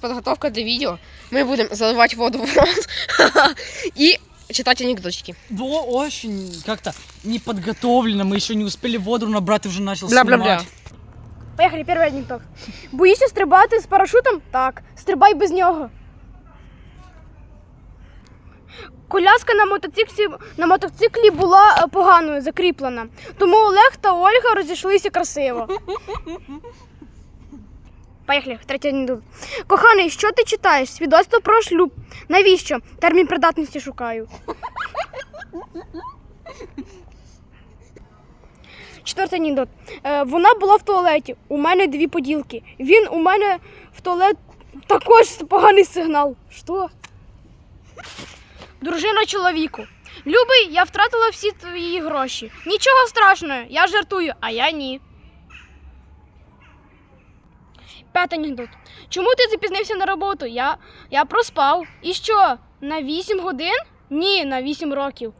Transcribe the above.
Подготовка для видео. Мы будем заливать воду в рот и читать анекдотики. Да, очень как-то неподготовлено. Мы еще не успели воду набрать, и уже начал Бля-бля-бля. снимать. Поїхали, перший анекдот. Боїшся стрибати з парашутом? Так. Стрибай без нього. Коляска на мотоциклі, на мотоциклі була е, поганою закріплена. Тому Олег та Ольга розійшлися красиво. Поїхали, третій анекдот. Коханий, що ти читаєш? Свідоцтво про шлюб. Навіщо? Термін придатності шукаю. Четвертий анекдот. Е, вона була в туалеті. У мене дві поділки. Він у мене в туалет також поганий сигнал. Що? Дружина чоловіку. Любий, я втратила всі твої гроші. Нічого страшного, я жартую, а я ні. П'ятий анекдот. Чому ти запізнився на роботу? Я, я проспав. І що? На 8 годин? Ні, на 8 років.